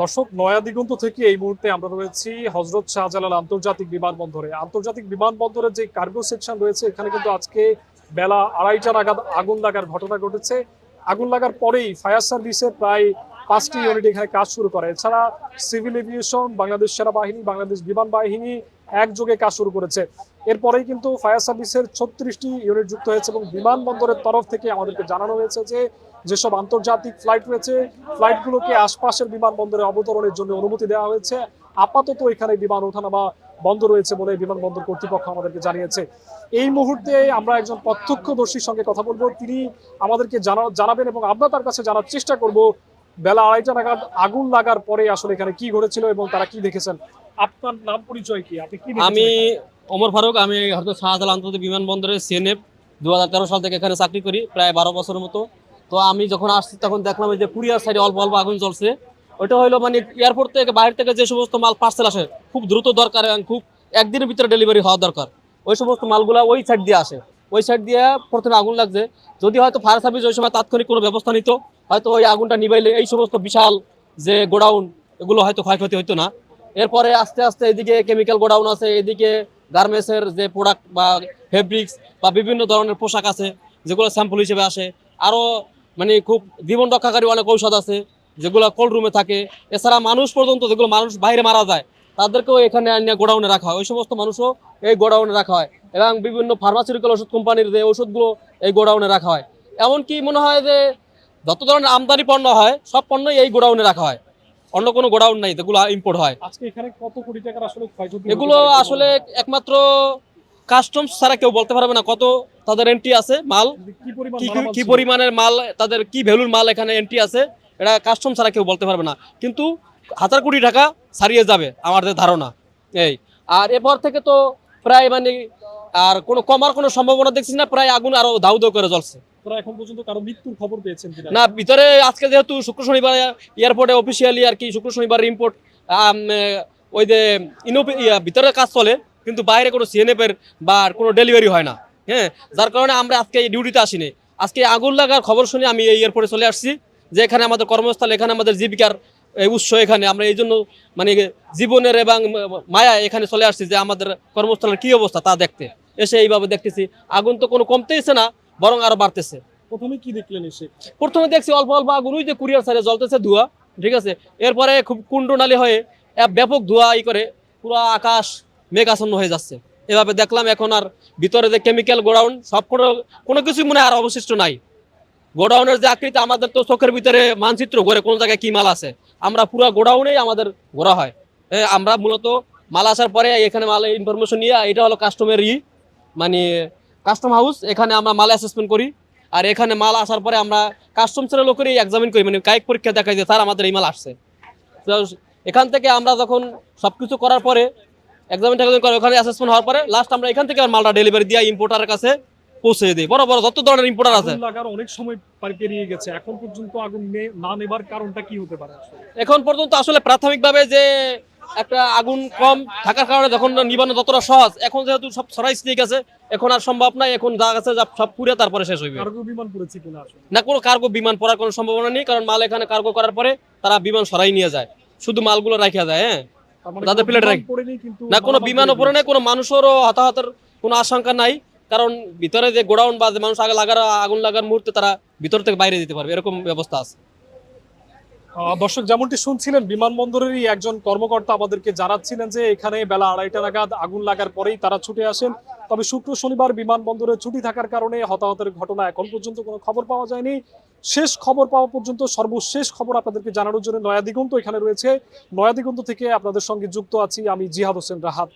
দর্শক, নয়া দিগন্ত থেকে এই মুহূর্তে আমরা রয়েছি হজরত শাহজালাল আন্তর্জাতিক বিমানবন্দরে। আন্তর্জাতিক বিমানবন্দরের যে কার্গো সেকশন রয়েছে, এখানে কিন্তু আজকে বেলা আড়াইটা নাগাদ আগুন লাগার ঘটনা ঘটেছে। আগুন লাগার পরেই ফায়ার সার্ভিসের প্রায় পাঁচটি ইউনিট এখানে কাজ শুরু করে। এছাড়া সিভিল এভিয়েশন বাংলাদেশ সেনাবাহিনী, বাংলাদেশ বিমান বাহিনী একযোগে কাজ শুরু করেছে। এরপরেই কিন্তু ফায়ার সার্ভিসের ছত্রিশটি ইউনিট যুক্ত হয়েছে এবং বিমানবন্দরের তরফ থেকে আমাদেরকে জানানো হয়েছে যে যেসব আন্তর্জাতিক ফ্লাইট রয়েছে ফ্লাইটগুলোকে আশপাশের বিমানবন্দরে অবতরণের জন্য অনুমতি দেওয়া হয়েছে। আপাতত এখানে বিমান ওঠানামা বন্ধ রয়েছে বলে বিমানবন্দর কর্তৃপক্ষ আমাদেরকে জানিয়েছে। এই মুহূর্তে আমরা একজন প্রত্যক্ষদর্শীর সঙ্গে কথা বলব। তিনি আমাদেরকে জানা জানাবেন এবং আমরা তার কাছে জানার চেষ্টা করব বেলা আড়াইটা নাগাদ আগুন লাগার পরে আসলে এখানে কি ঘটেছিল এবং তারা কি দেখেছেন? আপনার নাম পরিচয় কি? আপনি কি আমি? ওমর ফারুক, আমি হয়তো শাহজালাল আন্তর্জাতিক বিমানবন্দরে সিএনএফ দু হাজার তেরো সাল থেকে এখানে চাকরি করি, প্রায় বারো বছরের মতো। তো আমি যখন আসছি, তখন দেখলাম যে কুরিয়ার সাইডে অল্প অল্প আগুন জ্বলছে। ওইটা হলো মানে এয়ারপোর্ট থেকে বাইরে থেকে যে সমস্ত মাল পার্সেল আসে, খুব দ্রুত দরকার এবং খুব একদিনের ভিতরে ডেলিভারি হওয়া দরকার। ওই সমস্ত মালগুলা ওই সাইড দিয়ে আসে। ওই সাইড দিয়ে প্রথমে আগুন লাগছে। যদি হয়তো ফায়ার সার্ভিস ওই সময় তাৎক্ষণিক কোনো ব্যবস্থা নিত, হয়তো ওই আগুনটা নিবাইলে এই সমস্ত বিশাল যে গোডাউন, এগুলো হয়তো ক্ষয়ক্ষতি হতো না। এরপরে আস্তে আস্তে এদিকে কেমিক্যাল গোডাউন আছে, এদিকে গার্মেন্টসের যে প্রোডাক্ট বা ফেব্রিক্স বা বিভিন্ন ধরনের পোশাক আছে, যেগুলো স্যাম্পল হিসেবে আসে আরও মানে খুব জীবন রক্ষাকারী অনেক ঔষধ আছে, যেগুলো কোল্ড রুমে থাকে। এছাড়া মানুষ পর্যন্ত যেগুলো মানুষ বাইরে মারা যায়, তাদেরকেও এখানে আনিয়ে গোডাউনে রাখা হয়। ওই সমস্ত মানুষও এই গোডাউনে রাখা হয় এবং বিভিন্ন ফার্মাসিউটিক্যাল ওষুধ কোম্পানির যে ওষুধগুলো এই গোডাউনে রাখা হয়। এমনকি মনে হয় যে যত ধরনের আমদানি পণ্য হয়, সব পণ্যই এই গোডাউনে রাখা হয়। অন্য কোনো গোডাউন নাই যেগুলো ইম্পোর্ট হয়। আজকে এখানে কত কোটি টাকার আসলে ক্ষয়ক্ষতি এগুলো আসলে একমাত্র কাস্টমস ছাড়া কেউ বলতে পারবে না কত তাদের এন্ট্রি আছে মাল। কি? পরিমাণের মাল তাদের কি ভ্যালুর মাল এখানে এন্ট্রি আছে এটা কাস্টম ছাড়া কেউ বলতে পারবে না। কিন্তু হাজার কোটি টাকা ছাড়িয়ে যাবে আমাদের ধারণা। এই। আর এরপর থেকে তো প্রায় মানে আর কোনো কমার কোনো সম্ভাবনা দেখছি না প্রায় আগুন আরও দাউ দাউ করে জ্বলছে। না, ভিতরে আজকে যেহেতু শুক্র শনিবার এয়ারপোর্টে অফিসিয়ালি আর কি শুক্র শনিবার ইম্পোর্ট ওই যে ভিতরে কাজ চলে, কিন্তু বাইরে কোনো সিএনএফ এর বা কোনো ডেলিভারি হয় না। হ্যাঁ যার কারণে আমরা আজকে ডিউটিতে আসিনি। আজকে আগুন লাগার খবর শুনে আমি এই এয়ারপোর্টে চলে আসছি, যে এখানে আমাদের কর্মস্থল, এখানে আমাদের জীবিকার উৎস এখানে। আমরা এই জন্য মানে জীবনের এবং মায়া এখানে চলে আসছি যে আমাদের কর্মস্থলের কি অবস্থা তা দেখতে। এসে এইভাবে দেখতেছি। আগুন তো কোনো কমতেইছে না বরং আরও বাড়তেছে। প্রথমে কি দেখলেন এসে? প্রথমে দেখছি অল্প অল্প আগুন ওই যে কুরিয়ার সাইডে জ্বলতেছে ধোঁয়া ঠিক আছে? এরপরে খুব কুণ্ডনালি হয়ে এক ব্যাপক ধোঁয়া ই করে পুরো আকাশ মেঘাচ্ছন্ন হয়ে যাচ্ছে। এভাবে দেখলাম এখন আর ভিতরে যে কেমিক্যাল গোডাউন সব কোনো কোনো কিছুই মনে আর অবশিষ্ট নাই। গোডাউনের যে আকৃতি আমাদের তো চোখের ভিতরে মানচিত্র ঘরে কোন জায়গায় কি মাল আছে। আমরা পুরো গোডাউনেই আমাদের ঘোরা হয়। আমরা মূলত মাল আসার পরে এখানে মাল ইনফরমেশন নিয়ে এটা হলো কাস্টমের ই মানে কাস্টম হাউস এখানে আমরা মাল অ্যাসেসমেন্ট করি। আর এখানে মাল আসার পরে আমরা কাস্টমসের লোকেরই এক্সামিন করি মানে কায়িক পরীক্ষা দেখাই যে স্যার আমাদের এই মাল আসছে। তো এখান থেকে আমরা যখন সব কিছু করার পরে এক্সামিন টেক্সামিন করে ওখানে অ্যাসেসমেন্ট হওয়ার পরে লাস্ট আমরা এখান থেকে মালটা ডেলিভারি দিয়ে ইম্পোর্টারের কাছে পৌঁছে দিই। বড় বড় যত ধরনের ইম্পোর্টার আছে। লাগার অনেক সময় পেরিয়ে গেছে। এখন পর্যন্ত আগুন না নেবার কারণটা কি হতে পারে? এখন পর্যন্ত আসলে প্রাথমিকভাবে যে একটা আগুন কম থাকার কারণে যখন নিবানো যতটা সহজ এখন যেহেতু সব সরাই ঠিক আছে এখন আর সম্ভব নাই এখন যা আছে সব পুরে তারপরে শেষ হইবে। কার্গো বিমান পড়েছে কিনা না কোনো কার্গো বিমান পড়ার কোনো সম্ভাবনা নেই কারণ মাল এখানে কার্গো করার পরে তারা বিমান সরাই নিয়ে যায়। শুধু মালগুলো রাখা যায় হ্যাঁ? মানে তাদের প্লেট রাখ- না কোনো মালামাল বিমান পড়ে নেই কোনো মানুষেরও হতাহতের কোনো আশঙ্কা নাই কারণ ভিতরে যে গোডাউন বা মানুষ আগে লাগার আগুন লাগার মুহূর্তে তারা ভিতর থেকে বাইরে দিতে পারবে এরকম ব্যবস্থা আছে। দর্শক, যেমনটি শুনছিলেন, বিমানবন্দরেরই একজন কর্মকর্তা আমাদেরকে জানাচ্ছিলেন যে এখানে বেলা আড়াইটা নাগাদ আগুন লাগার পরেই তারা ছুটে আসেন। তবে শুক্র শনিবার বিমানবন্দরে ছুটি থাকার কারণে হতাহতের ঘটনা এখন পর্যন্ত কোনো খবর পাওয়া যায়নি। শেষ খবর পাওয়া পর্যন্ত সর্বশেষ খবর আপনাদেরকে জানানোর জন্য নয়া দিগন্ত এখানে রয়েছে। নয়া দিগন্ত থেকে আপনাদের সঙ্গে যুক্ত আছি আমি জিহাদ হোসেন রাহাত।